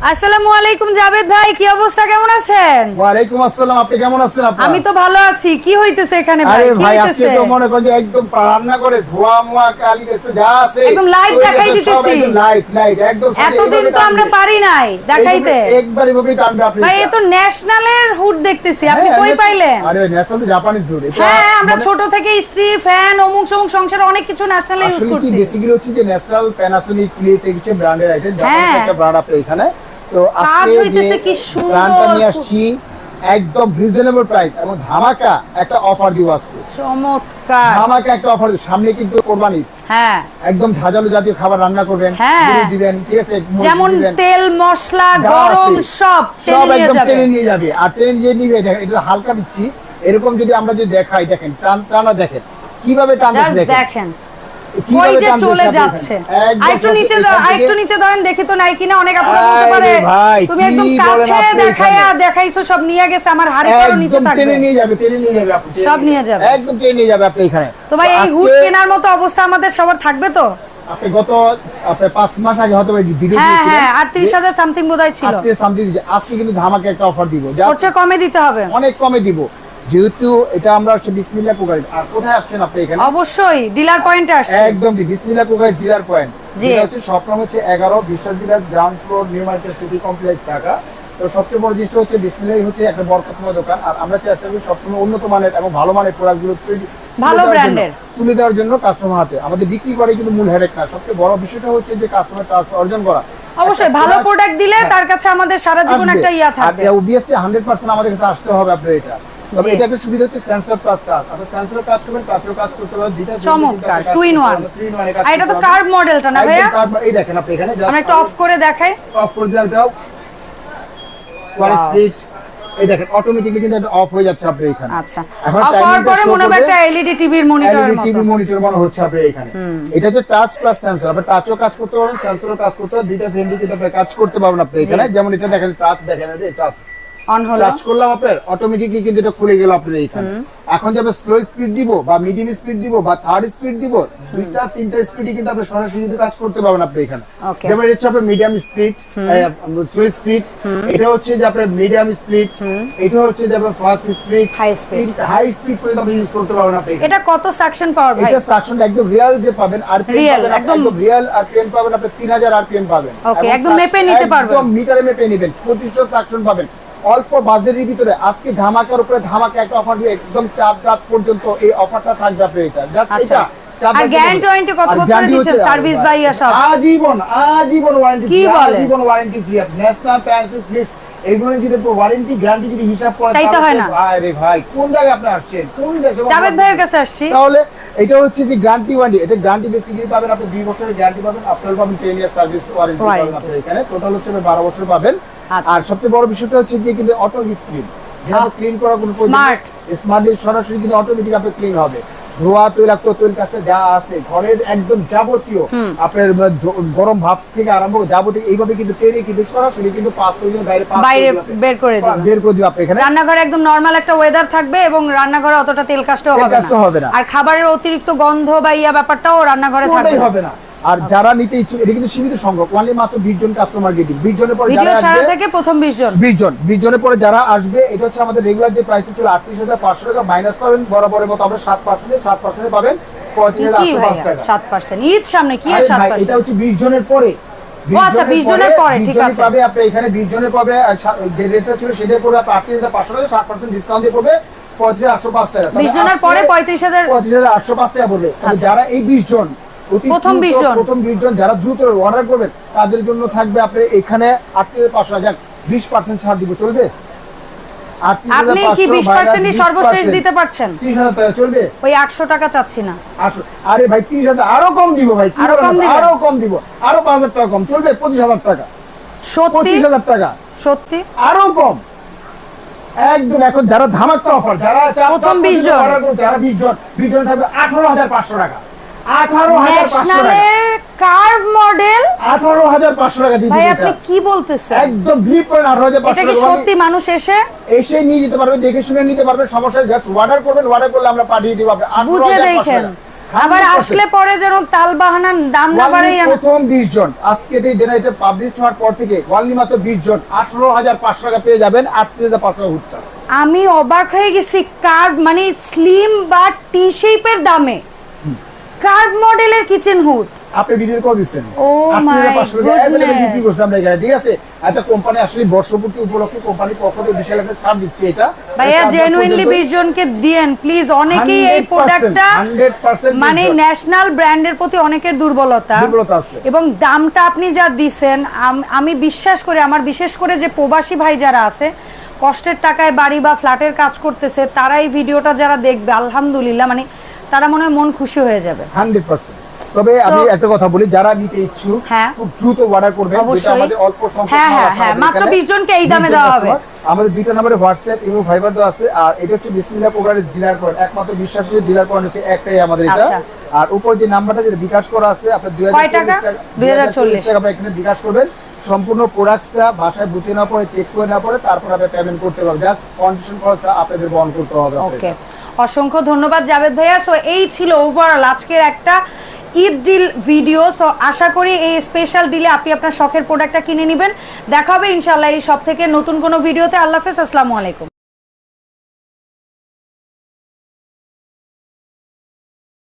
আসসালামু আলাইকুম জাভেদ ভাই কি অবস্থা? কেমন আছেন? আসসালাম আপনি কেমন আছেন আপা আমি তো ভালো আছি। কি হইতেছে এখানে ভাই? আরে ভাই আজকে তো মনে করেন যে একদম রান্না করে ধোয়া মোয়া কালি যা আছে একদম ওই দেখাই দিতেছি। লাইট লাইট একদম এতদিন তো আমরা পারি নাই দেখাইতে। এইভাবে একবার টানবে আপনি ভাই এ তো ন্যাশনালের হুড দেখতেছি। আপনি হ্যাঁ, কই পাইলেন? আরে ন্যাশনাল তো জাপানিজ ফুড হ্যাঁ আমরা ছোট থেকে স্ত্রী ফ্যান অমুক সমুক সংসারে অনেক কিছু ন্যাশনালে ইউজ আসলে কি করছি। বেসিক্যালি হচ্ছে যে ন্যাশনাল প্যানাসোনিক ফিলিপস এই ব্র্যান্ডের আইটেম জাপানিজ হ্যাঁ। একটা ব্র্যান্ড আপনি এখানে। তো আজকে যে। ব্র্যান্ডটা নিয়ে আসছি একদম রিজনেবল প্রাইস এবং ধামাকা একটা অফার দিব আজকে। চমৎকার। ধামাকা একটা অফার সামনে কিন্তু কোরবানি। হ্যাঁ। একদম ঝাঁঝালো জাতীয় খাবার রান্না করবেন হ্যাঁ। দিবেন ঠিক আছে যেমন তেল মশলা গরম সব সব একদম টেনে নিয়ে যাবে। আর টেনে নিয়ে নিবে দেখেন এটা হালকা দিচ্ছি। এরকম যদি আমরা যদি দেখাই দেখেন টান টানা দেখেন। কীভাবে জাস্ট দেখেন। ওই যে চলে যাচ্ছে। আরেকটু নিচে এখান দাও থেকে- আরেকটু নিচে ধরেন দেখি তো নাই কিনা অনেক আপনারা বলতে পারে তুমি একদম কাছে দেখাইয়া দেখাইছো সব নিয়ে গেছে আমার হাড়ি কারও নিচে থাকবে। টেনে নিয়ে যাবে টেনে নিয়ে যাবে আপনি সব নিয়ে যাবে। একদম টেনে নিয়ে যাবে আপনি এখানে। তো ভাই এই হুড কেনার মতো অবস্থা আমাদের সবার থাকবে তো? আপনি গত আপনার পাঁচ মাস আগে হয়তো ভিডিও হ্যাঁ হ্যাঁ আটত্রিশ হাজার সামথিং বোধহয় ছিল। সামথিং আজকে কিন্তু ধামাকে একটা অফার দিব। কমে দিতে হবে। অনেক কমে দিব। যেহেতু এটা আমরা হচ্ছে বিসমিল্লাহ কুকারি। আর কোথায় আসছেন আপনি এখানে? অবশ্যই ডিলার পয়েন্টে একদম বিসমিল্লাহ কুকারি জিরার পয়েন্ট। যেটা হচ্ছে স্বপ্ন হচ্ছে এগারো Biswa Bilas ground floor new market city complex Dhaka. তো সবচেয়ে বড় জিনিস হচ্ছে বিসমিল্লাহ হচ্ছে একটা বরকতময় দোকান। আর আমরা চেষ্টা করি সবসময় উন্নত মানের এবং ভালো মানের প্রোডাক্টগুলো তৈরি- ভালো দেওয়ার তুলে দেওয়ার জন্য কাস্টমার হাতে। আমাদের বিক্রি করে কিন্তু মূল হেডেক না। সবচেয়ে বড় বিষয়টা হচ্ছে যে কাস্টমার ট্রাস্ট অর্জন করা। অবশ্যই ভালো প্রোডাক্ট দিলে তার কাছে আমাদের সারা জীবন একটা ইয়া থাকবে। আর obviously 100% আমাদের কাছে আসতে হবে আপনার এটা। তবে এটা একটা সুবিধা হচ্ছে সেন্সর প্লাস টাচ আপনি সেন্সর কাজ করবেন টাচও কাজ করতে পারবেন দুইটা চমৎকার টু ইন ওয়ান আর এটা তো কার্ভ মডেলটা না ভাইয়া? এই দেখেন আপনি এখানে আমরা একটু অফ করে দেখাই। অফ করে দিলাম এটাও। স্পিড এই দেখেন অটোমেটিক্যালি কিন্তু এটা অফ হয়ে যাচ্ছে আপনার এখানে। আচ্ছা। এখন অফ হওয়ার পরে মনে হবে একটা এলইডি টিভির মনিটরের এলইডি টিভি মনিটর মনে হচ্ছে আপনার এখানে। এটা হচ্ছে টাচ প্লাস সেন্সর আপনি টাচও কাজ করতে পারবেন সেন্সরও কাজ করতে পারবেন দুইটা ফ্রেন্ডলি কিন্তু আপনি কাজ করতে পারবেন আপনি এখানে। যেমন এটা দেখেন টাচ দেখেন এই টাচ অন হলো। টাচ করলাম আপনার অটোমেটিকলি কিন্তু এটা খুলে গেল আপনার এইখানে। এখন যাবে স্লো স্পিড দিব বা মিডিয়াম স্পিড দিব বা থার্ড স্পিড দিব দুইটা তিনটা স্পিডে কিন্তু আপনি সরাসরি কিন্তু কাজ করতে পারবেন আপনি এখানে। যেমন এটা হচ্ছে মিডিয়াম স্পিড স্লো স্পিড এটা হচ্ছে যে আপনার মিডিয়াম স্পিড এটা হচ্ছে যে আপনার fast speed High speed। High speed পর্যন্ত আপনি ইউজ করতে পারবেন আপনি এটা কত সাকশন পাওয়ার ভাই? এটা সাকশন একদম রিয়েল যে পাবেন Real, পাবেন একদম- রিয়েল আরপিএম পাবেন আপনি 3000 আরপিএম পাবেন। এবং একদম মেপে নিতে পারবেন। একদম মিটারে মেপে নেবেন 2500 সাকশন পাবেন। অল্প বাজেটের ভিতরে আজকে ধামাকার উপরে ধামাকা একটা অফার দিয়ে একদম চার রাত পর্যন্ত এই অফারটা থাকবে আপনার এটা। জাস্ট আচ্ছা। এটা আর রাত guarantee কত বছরের দিচ্ছেন? হচ্ছে- Service সব? আজীবন আজীবন ওয়ারেন্টি কি আজীবন ওয়ারেন্টি ফ্রি ন্যাশনাল প্যান্সিল ফ্লিক্স এগুলো যদি ওয়ারেন্টি গ্যারান্টি যদি হিসাব করেন চাইতে হয় না। আরে ভাই কোন জায়গায় আপনি আসছেন? কোন দেশে জাভেদ ভাইয়ের কাছে আসছি। তাহলে এটা হচ্ছে যে গ্যারান্টি ওয়ারেন্টি এটা গ্যারান্টি বেসিক্যালি পাবেন আপনি দুই বছরের গ্যারান্টি পাবেন আপনার পাবেন টেন ইয়ার সার্ভিস ওয়ারেন্টি পাবেন আপনি এখানে। টোটাল হচ্ছে আপনি বারো বছর পাবেন। আর সবচেয়ে বড় বিষয়টা হচ্ছে যে কিন্তু অটো হিট ক্লিন যেটা ক্লিন করার কোনো smart। স্মার্টলি সরাসরি কিন্তু অটোমেটিক আপনি ক্লিন হবে। ধোয়া তৈলাক্ত তৈল কাছে যা আছে ঘরের একদম যাবতীয় আপনার গরম ভাব থেকে আরম্ভ করে যাবতীয় এইভাবে কিন্তু টেনে কিন্তু সরাসরি কিন্তু পাস করে দিবেন, বাইরে করে বাইরে বের করে দিবেন। বের করে দিবেন আপনি এখানে। রান্নাঘরে একদম নরমাল একটা ওয়েদার থাকবে এবং রান্নাঘরে অতটা তেল কাজটাও হবে না। আর খাবারের অতিরিক্ত গন্ধ বা ইয়া ব্যাপারটাও রান্নাঘরে থাকবে হবে না। আর যারা নিতে ইচ্ছুক এটা কিন্তু সীমিত সংখ্যক অনলি মাত্র বিশ জন কাস্টমার গেটি জনের পরে যারা আসবে থেকে প্রথম বিশ জন। বিশ জন বিশ জনের পরে যারা আসবে এটা হচ্ছে আমাদের রেগুলার যে প্রাইস ছিল আটত্রিশ হাজার পাঁচশো টাকা মাইনাস পাবেন বরাবরের মতো আমরা সাত পার্সেন্টে সাত পার্সেন্টে পাবেন হাজার টাকা। ঈদ সামনে কি আর এটা হচ্ছে বিশ জনের পরে। আচ্ছা, 20 জনের পরে, ঠিক আছে। পাবে আপনি এখানে জনের পাবে যে রেটটা ছিল আপনি হাজার টাকা পার্সেন্ট ডিসকাউন্ট দিয়ে পড়বে পঁয়ত্রিশ হাজার আটশো পাঁচ টাকা। 20 পরে পঁয়ত্রিশ হাজার আটশো পাঁচ টাকা পড়বে। আচ্ছা। যারা এই বিশ জন অতি প্রথম দ্রুত 20 জন। প্রথম বিশ জন যারা দ্রুত অর্ডার করবেন তাদের জন্য থাকবে আপনি এখানে হাজার পাঁচশো হাজার। বিশ পার্সেন্ট ছাড় দিব চলবে? আপনি কি বিশ পার্সেন্টই সর্বশেষ দিতে পারছেন? ত্রিশ হাজার টাকা চলবে? ওই আটশো টাকা চাচ্ছি না। আরে ভাই তিরিশ হাজার আরও কম দিব ভাই আরও কম? আরও কম দিব আরও পাঁচ হাজার টাকা কম চলবে? পঁচিশ হাজার টাকা। সত্যি? পঁচিশ হাজার টাকা। সত্যি? আরও কম। একদম এখন যারা ধামাকা অফার যারা প্রথম চার- 20 জন। যারা বিশ জন বিশ জন থাকবে আঠারো হাজার পাঁচশো টাকা। আঠারো কার্ভ মডেল টাকা। দিতে ভাই আপনি কি বলতেছেন? একদম ব্লিপ করেন আঠারো হাজার এটা পাঁচশো কি টাকা। সত্যি মানুষ এসে? এসে নিয়ে যেতে পারবে দেখে শুনে নিতে পারবে সমস্যা জাস্ট অর্ডার করবেন অর্ডার করলে আমরা পাঠিয়ে দিব আপনি বুঝে দেখেন। আবার আসলে পরে যেন তাল বাহানার দাম না প্রথম 20 জন। আজকে পাবলিশ হওয়ার পর থেকে মাত্র 20 জন। 18500 টাকা পেয়ে যাবেন 38500 টাকা আমি অবাক হয়ে গেছি কার্ভ মানে স্লিম বা টি শেপের দামে। কার্ভ মডেলের কিচেন হুড। আপনি ভিডিও কল দিচ্ছেন। my 8500 টাকা goodness. বিক্রি করছি আমরা এখানে ঠিক আছে? একটা কোম্পানি আসলে বর্ষপূর্তি উপলক্ষে কোম্পানি পক্ষ থেকে বিশাল একটা ছাড় দিচ্ছে এটা। ভাইয়া জেনুইনলি আপনার বিশ জনকে দিয়েন প্লিজ অনেকেই এই প্রোডাক্টটা 100% মানে ন্যাশনাল ব্র্যান্ডের প্রতি অনেকের দুর্বলতা। দুর্বলতা আছে। এবং দামটা আপনি যা আম- আমি বিশ্বাস করি আমার বিশেষ করে যে প্রবাসী ভাই যারা আছে কষ্টের টাকায় বাড়ি বা ফ্ল্যাটের কাজ করতেছে তারাই ভিডিওটা যারা দেখবে আলহামদুলিল্লাহ মানে তারা মনে হয় মন খুশি হয়ে যাবে। 100% তবে আমি একটা কথা বলি যারা নিতে ইচ্ছুক হ্যাঁ। খুব দ্রুত অর্ডার করবেন যেটা আমাদের অল্প সংখ্যক হ্যাঁ, হ্যাঁ, হ্যাঁ, মাত্র এখানে। 20 জনকে এই দামে দেওয়া হবে। আমাদের দুইটা নম্বরে হোয়াটসঅ্যাপ ফাইবার দেওয়া আছে আর এটা হচ্ছে বিসমিল্লাহ প্রোগ্রামের ডিলার পয়েন্ট একমাত্র বিশ্বাসের ডিলার পয়েন্ট হচ্ছে একটাই আমাদের এটা। আচ্ছা। আর উপর যে নাম্বারটা যেটা বিকাশ করা আছে আপনার দুই টাকা? 2040 টাকা এখানে বিকাশ করবেন। সম্পূর্ণ প্রোডাক্টসটা ভাষায় বুঝে না পরে চেক করে না পরে তারপর আপনি পেমেন্ট করতে পারবেন। জাস্ট কন্ডিশন খরচটা আপনাদের বহন করতে হবে ওকে অসংখ্য ধন্যবাদ জাভেদ ভাইয়া। সো এই ছিল ওভারঅল আজকের একটা ঈদ ডিল ভিডিও সো আশা করি এই স্পেশাল ডিলে আপনি আপনার শখের প্রোডাক্টটা কিনে নেবেন। দেখা হবে ইনশাল্লাহ এই সব থেকে নতুন কোনো ভিডিওতে আল্লাহ হাফেজ, আসসালামু আলাইকুম।